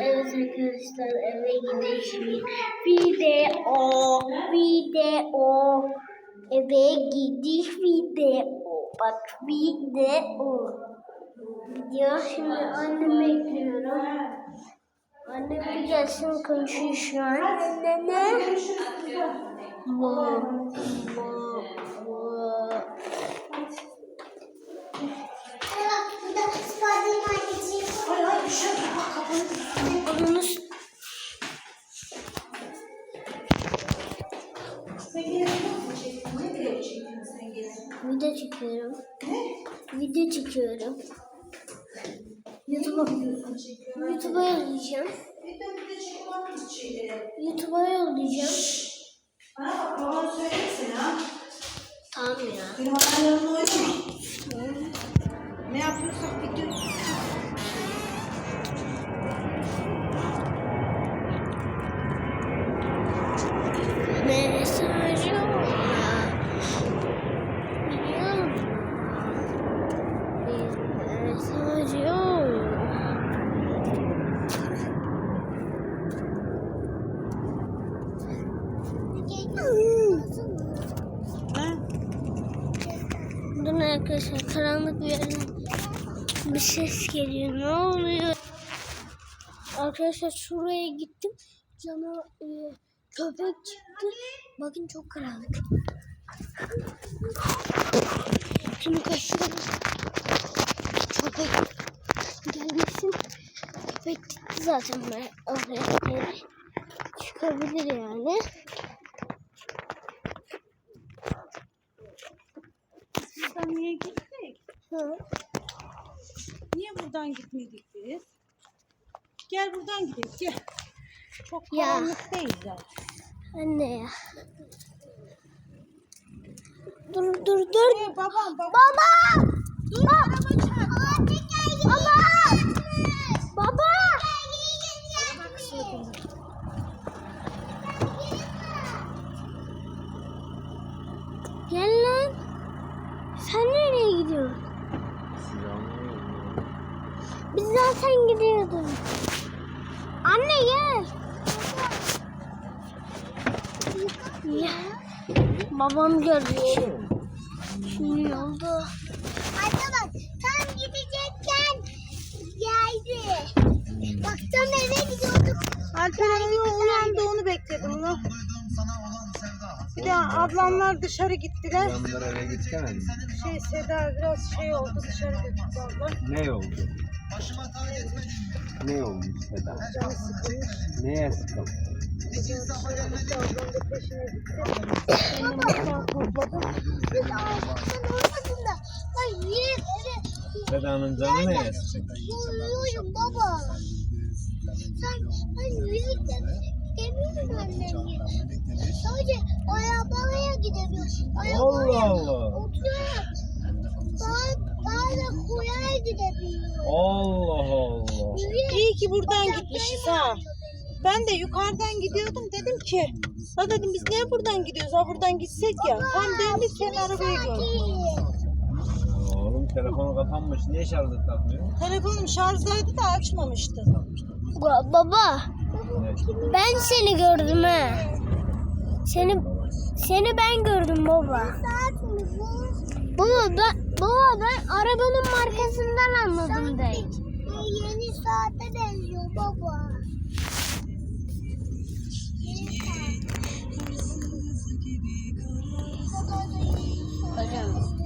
Evet arkadaşlar eve gidiş video video. Eve gidiş video. Bak video. Video şimdi annemi bekliyorum. Anne bir gelsin konuşuyor şu an. Annene Mo, mo, Video çekiyorum. Video çekiyorum. YouTube'a YouTube'a yollayacağım. YouTube'a yollayacağım. Bana bak babana söylesin ha. Tamam ya. Benim ayarlarımla oynama. Ne yapıyorsak video. Ha? Dur arkadaşlar karanlık bir yerden bir ses geliyor. Ne oluyor? Arkadaşlar şuraya gittim. Cana e, köpek çıktı. Bakın çok karanlık. Şimdi kaçıyorum. Köpek gelmesin. Köpek gitti zaten oraya çıkabilir yani. Niye gittik? Hı. Niye buradan gitmedik biz? Gel buradan gidelim gel. Çok Ya. karanlık değil zaten. Anne ya. Dur dur dur. Ee, babam babam. Baba! Dur araba çarptı. Baba! Baba! Gel lan. Sen nereye gidiyorsun? Biz zaten gidiyorduk. Anne gel. Ya. Babam gördü. Şimdi yolda. Anne bak tam gidecekken geldi. Bak tam eve gidiyorduk. Alperen uyu- uyandı onu bekledim onu. Bir de ablamlar dışarı gittiler. Adamlar eve gitsene. Şey Seda biraz şey oldu dışarı götürdü abla. Ne oldu? Ne oldu Seda? Canı sıkılmış. Neye sıkıldın? Ablam da peşine gitti. Ben de mutfağı topladım. Biz ağaçtan ortasında. Ben yürüyüp eve Seda'nın canı neye sıkıldı? Uyuyorum baba. Sen ben müzik de demiyorum annem. Sadece arabaya gidemiyorum. Allah Allah. Oturuyorum. Daha, daha da gidebiliyorum. Allah Allah. İyi ki buradan gitmişiz ha. Ben de yukarıdan gidiyordum dedim ki ha dedim biz niye buradan gidiyoruz ha buradan gitsek ya. Tam döndük sen arabayı gördüm. Oğlum telefonu kapanmış. Niye şarjı takmıyor? Telefonum şarjdaydı da açmamıştı. Baba Ne? Ben seni gördüm ha. Seni seni ben gördüm baba. Baba ben, baba ben arabanın markasından anladım direkt. Yeni saate benziyor baba. Hocam.